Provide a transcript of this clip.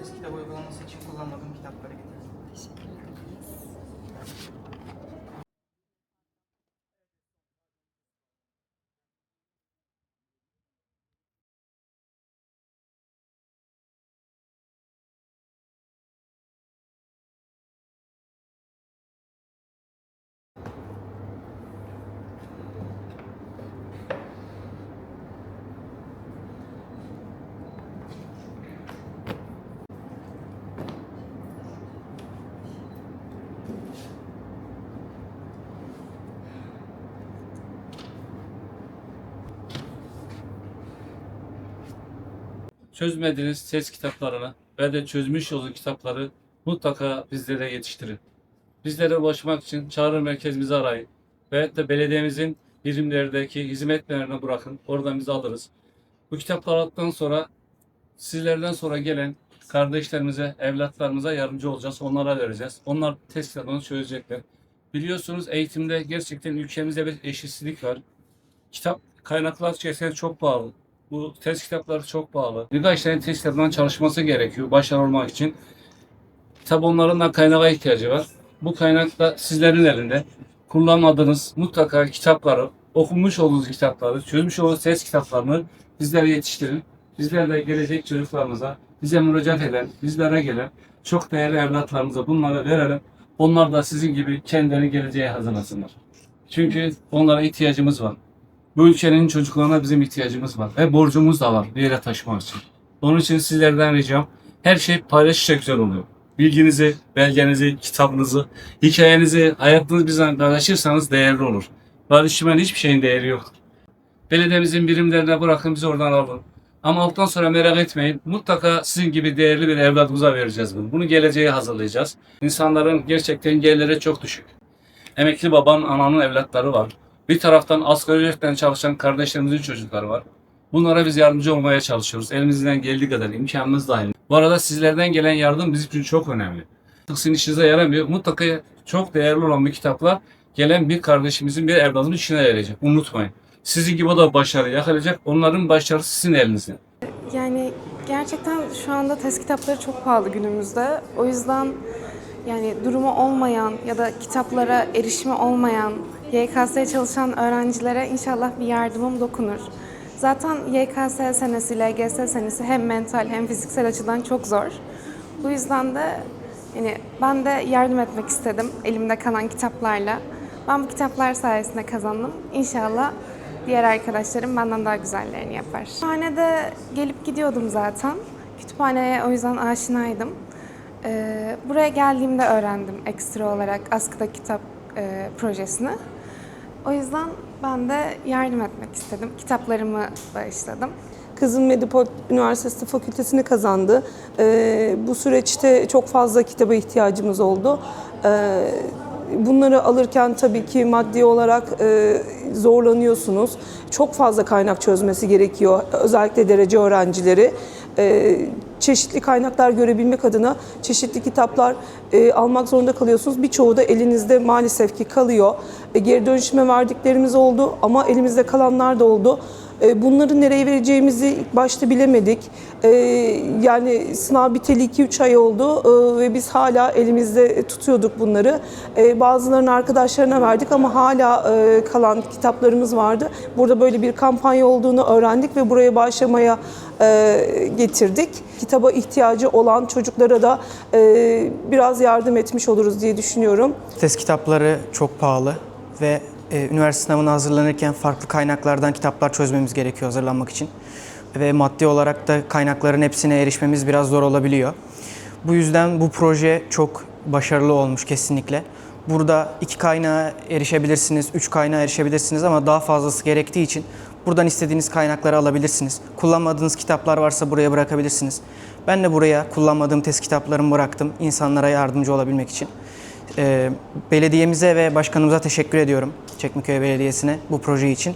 test kitabı uygulaması için kullanmadığım kitapları getirdim. Teşekkür ederiz. Çözmediğiniz test kitaplarını ve de çözmüş olduğu kitapları mutlaka bizlere yetiştirin. Bizlere ulaşmak için çağrı merkezimizi arayın ve de belediyemizin birimlerdeki hizmetlerine bırakın. Oradan biz alırız. Bu kitapları aldıktan sonra sizlerden sonra gelen kardeşlerimize, evlatlarımıza yardımcı olacağız. Onlara vereceğiz. Onlar test kitabını çözecekler. Biliyorsunuz eğitimde gerçekten ülkemizde bir eşitsizlik var. Kitap kaynaklar gerçekten çok pahalı. Bu test kitapları çok pahalı. Birkaç tane test kitabından çalışması gerekiyor başarılı olmak için. Tabi onların da kaynağa ihtiyacı var. Bu kaynak da sizlerin elinde. Kullanmadığınız mutlaka kitapları, okumuş olduğunuz kitapları, çözmüş olduğunuz test kitaplarını bizlere yetiştirin. Bizler de gelecek çocuklarımıza, bize müracaat eden, bizlere gelen çok değerli evlatlarımıza bunları verelim. Onlar da sizin gibi kendilerini geleceğe hazırlasınlar. Çünkü onlara ihtiyacımız var. Bu ülkenin çocuklarına bizim ihtiyacımız var. Ve borcumuz da var bir yere taşımak için. Onun için sizlerden ricam her şey paylaşışça güzel oluyor. Bilginizi, belgenizi, kitabınızı, hikayenizi, hayatınızı bizden paylaşırsanız değerli olur. Paylaşımın hiçbir şeyin değeri yok. Belediyemizin birimlerine bırakın bizi oradan alın. Ama aldıktan sonra merak etmeyin. Mutlaka sizin gibi değerli bir evladımıza vereceğiz bunu. Bunu geleceğe hazırlayacağız. İnsanların gerçekten gelirleri çok düşük. Emekli babanın, ananın evlatları var. Bir taraftan asgari ücretten çalışan kardeşlerimizin çocukları var. Bunlara biz yardımcı olmaya çalışıyoruz. Elimizden geldiği kadar imkanımız dahil. Bu arada sizlerden gelen yardım bizim için çok önemli. Sizin işinize yaramıyor. Mutlaka çok değerli olan bir kitaplar gelen bir kardeşimizin, bir evladımızın işine yarayacak. Unutmayın. Sizin gibi o da başarı yakalayacak. Onların başarısı sizin elinizde. Yani gerçekten şu anda test kitapları çok pahalı günümüzde. O yüzden yani durumu olmayan ya da kitaplara erişimi olmayan YKS'ye çalışan öğrencilere inşallah bir yardımım dokunur. Zaten YKS senesi, LGS senesi hem mental hem fiziksel açıdan çok zor. Bu yüzden de yani ben de yardım etmek istedim elimde kalan kitaplarla. Ben bu kitaplar sayesinde kazandım. İnşallah diğer arkadaşlarım benden daha güzellerini yapar. Kütüphanede gelip gidiyordum zaten. Kütüphaneye o yüzden aşinaydım. Ee, buraya geldiğimde öğrendim ekstra olarak askıda kitap e, projesini. O yüzden ben de yardım etmek istedim. Kitaplarımı bağışladım. Kızım Medipol Üniversitesi Fakültesini kazandı. Ee, bu süreçte çok fazla kitaba ihtiyacımız oldu. Ee, bunları alırken tabii ki maddi olarak e, zorlanıyorsunuz. Çok fazla kaynak çözmesi gerekiyor. Özellikle derece öğrencileri. Ee, çeşitli kaynaklar görebilmek adına çeşitli kitaplar e, almak zorunda kalıyorsunuz. Birçoğu da elinizde maalesef ki kalıyor. E, geri dönüşüme verdiklerimiz oldu ama elimizde kalanlar da oldu. E, Bunları nereye vereceğimizi ilk başta bilemedik. E, Yani sınav biteli 2-3 ay oldu e, ve biz hala elimizde tutuyorduk bunları. Bazılarını arkadaşlarına verdik ama hala kalan kitaplarımız vardı. Burada böyle bir kampanya olduğunu öğrendik ve buraya başlamaya getirdik. Kitaba ihtiyacı olan çocuklara da biraz yardım etmiş oluruz diye düşünüyorum. Test kitapları çok pahalı ve e, üniversite sınavına hazırlanırken farklı kaynaklardan kitaplar çözmemiz gerekiyor hazırlanmak için. Ve maddi olarak da kaynakların hepsine erişmemiz biraz zor olabiliyor. Bu yüzden bu proje çok başarılı olmuş kesinlikle. Burada iki kaynağa erişebilirsiniz, üç kaynağa erişebilirsiniz ama daha fazlası gerektiği için buradan istediğiniz kaynakları alabilirsiniz. Kullanmadığınız kitaplar varsa buraya bırakabilirsiniz. Ben de buraya kullanmadığım test kitaplarımı bıraktım insanlara yardımcı olabilmek için. Ee, belediyemize ve başkanımıza teşekkür ediyorum. Çekmeköy Belediyesi'ne bu proje için.